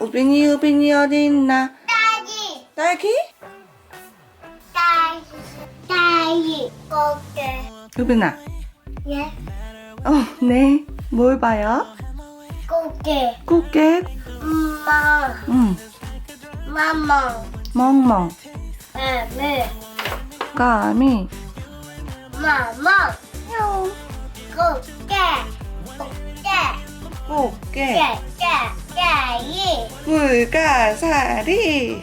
우빈이 우빈이 어디 있나? 딸기, 딸기? 딸기, 딸기, 꽃게, 우빈아. 예, 어, 네. 뭘 봐요? 꽃게, 꽃게? 엄마, 응. 마마, 멍멍. 베베, 까미. 마마, 뿅. 꽃게, 꽃게, 꽃게. 깨, 깨, 깨이, 불가사리.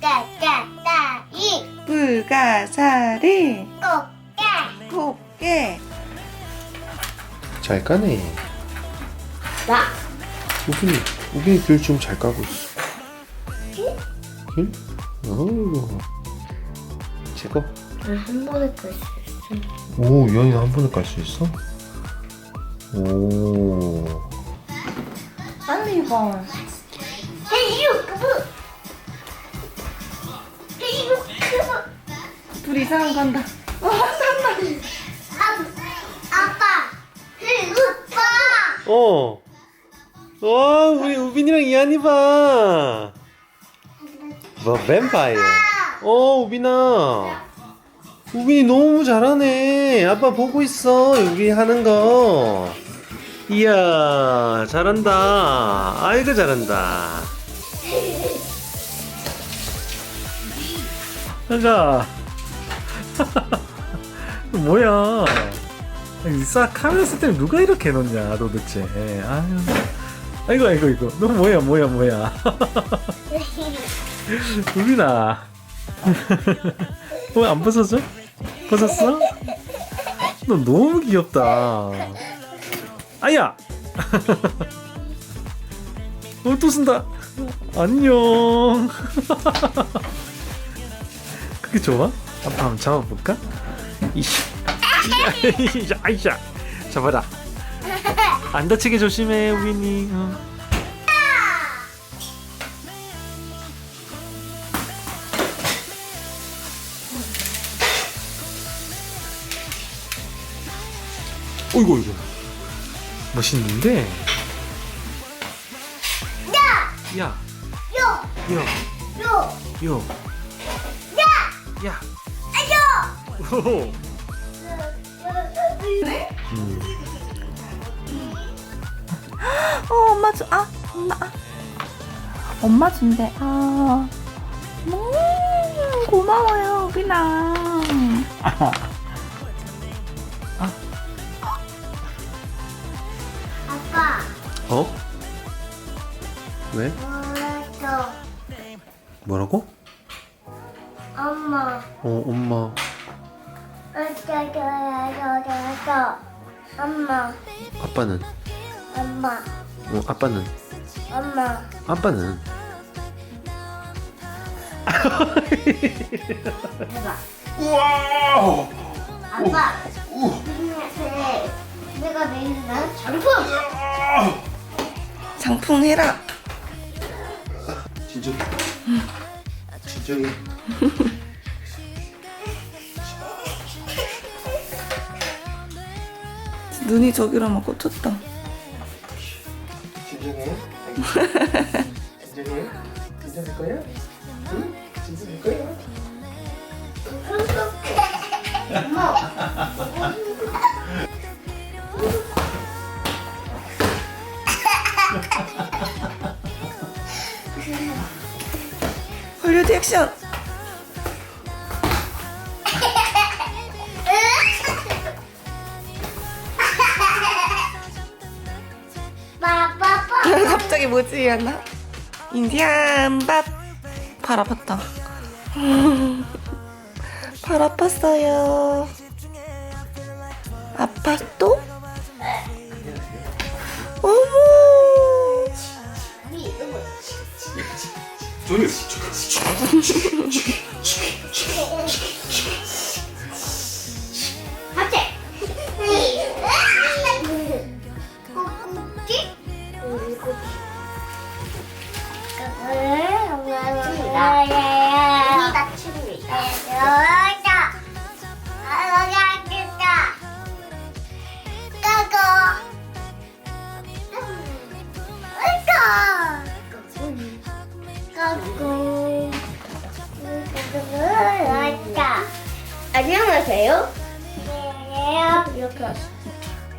깨, 깨, 따이, 불가사리. 꽃게, 꽃게. 잘 까네. 나, 우빈이, 우빈이 길좀잘 까고 있어. 길? 오. 제거. 한 번에 끌수 있어. 오, 유한이도 한 번에 깔 수 있어? 오. 빨리 봐. 헤이유, 그부, 헤이유, 그부. 둘 이상 간다. 어, 한다. 아, 아빠, 흑파. 어. 와, 우리 우빈이랑 이한이 봐. 뭐, 뱀파이어. 어, 우빈아. 우빈이 너무 잘하네. 아빠 보고 있어. 우빈이 하는 거. 이야, 잘한다. 아이고, 잘한다. 가가 뭐야 이싹 카메라 쓸 때는 누가 이렇게 해놓냐 도대체 아유 아이고 아이고 이거 너 뭐야 뭐야 뭐야 우빈아 왜 안 벗어져? 벗었어? 너 너무 귀엽다 아야 어 또 쓴다 안녕 그게 좋아? 한번 잡아볼까? 이씨 이샤 아이샤 잡아라 안 다치게 조심해 우빈이 어. 어이구 어이구 멋있는데 야! 야! 요, 야! 요, 요! 야! 아요. 오! 어, 엄마 줘. 아, 엄마. 아. 엄마 준대. 아. 음, 고마워요, 우빈아. 어? 왜? 뭐랬어? 뭐라고? 엄마, 어, 엄마. 엄마, 아빠는? 엄마, 어, 아빠는? 엄마. 아빠는? 해봐. 우와! 아빠, 내가 내가 내일 나 장풍. 장풍 해라. 진정. 진정해. 눈이 저기로만 꽂혔다. 진정해. 진정해. 진정할 거야? 응? 진정할 거야? 헐리 우드 액션. 갑자기 뭐지, 하나? 인디안 밥. 발 아팠다. 발 아팠어요. 또? 어머. 꼬꼬기? 춥니다. 돼요? 돼요. 이렇게 하시.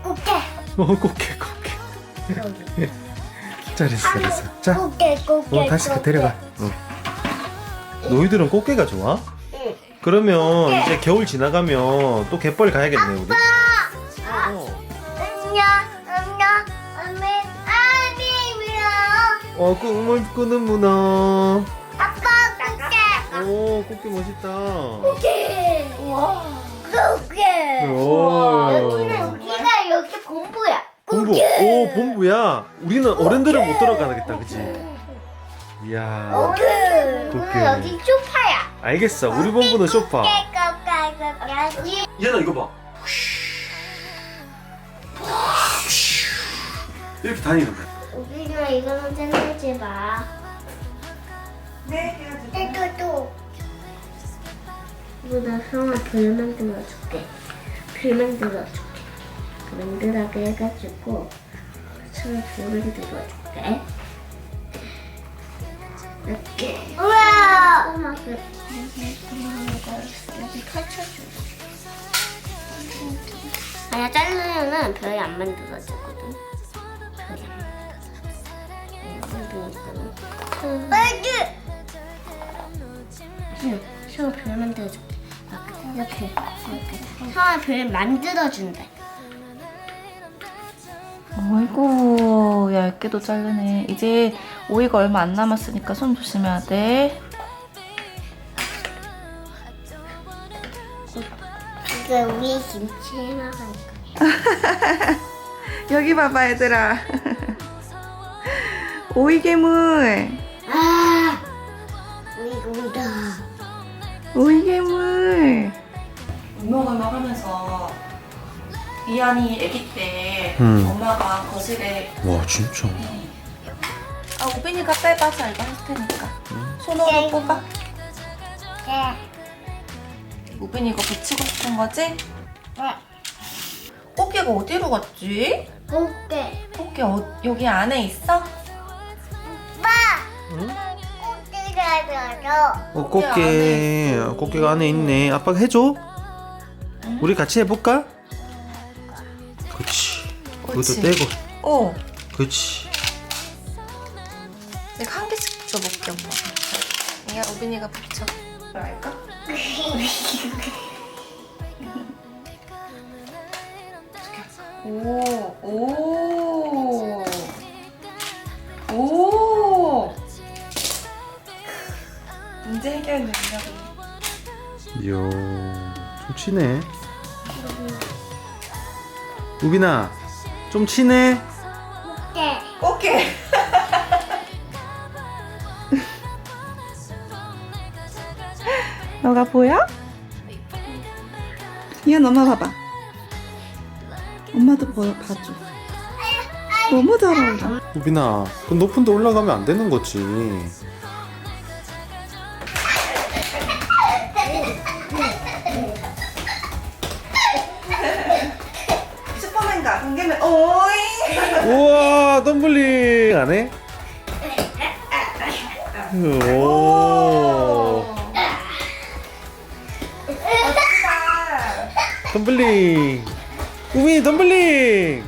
꽃게. 어 꽃게 꽃게 잘했어 잘했어 자 꽃게 꽃게. 어, 다시 그 꽃게. 데려가 어. 너희들은 꽃게가 좋아? 응. 그러면 이제 겨울 지나가면 또 갯벌 가야겠네 우리 아, 어. 안녕 안녕 아미 아미미야. 어 꿈을 꾸는 문어 아빠 꽃게. 오 꽃게 멋있다 꽃게. 와. 꽃게. 오. 여기는 우리가 여기 본부야. 본부 오 본부야 우리는 어른들은 못 들어가겠다 그치 이야 꽃게. 꽃게. 여기 소파야. 알겠어 우리 본부는 소파 깨끗깨끗 얘나 이거 봐 이렇게 다니는 거야 우리는 이거는 짠내지 마. 네, 해야지. 또 이거 나 형아 별 만들어줄게. 별 만들어줄게. 만들하게 해가지고 처음에 별 만들어줄게. 이렇게. 우와! 꼬마게 여기 펼쳐줘. 아니야 자르면은 별이 안 만들어지거든. 별이 안 만들어져. 빨리! 응, 형아 별 만들어줄게. 이렇게, 이렇게. 형아 별 만들어준대. 어이구, 얇게도 자르네. 이제 오이가 얼마 안 남았으니까 손 조심해야 돼. 이게 우리 김치 해먹으니까. 여기 봐봐, 얘들아. 오이 괴물. 아! 오이 괴물. 울먹울먹 하면서 이안이 아기 때 음. 엄마가 거실에 와 진짜 아 우빈이가 빼봐 자 이거 할 테니까 손으로 뽑아 네. 우빈이 이거 붙이고 싶은 거지? 네. 꽃게가 어디로 갔지? 꽃게. 꽃게 어, 여기 안에 있어? 오빠! 응? 꽃게가 들어줘. 어 꽃게. 꽃게가 안에 있네 아빠가 해줘 우리 같이 해볼까? 그치 그치. 이것도 떼고 어 그치 내가 한 개씩 줘볼게 엄마 야 우빈이가 붙여 알까? 오, 오, 이야 좀 치네 우빈아 좀 치네 꽃게. 오케이. 너가 보여? 이현 엄마 봐봐. 엄마도 보여 봐줘. 너무 잘 어울려. 우빈아 그 높은 데 올라가면 안 되는 거지 공개면 오이. 우와 덤블링 안 해? 오 덤블링 우빈이 덤블링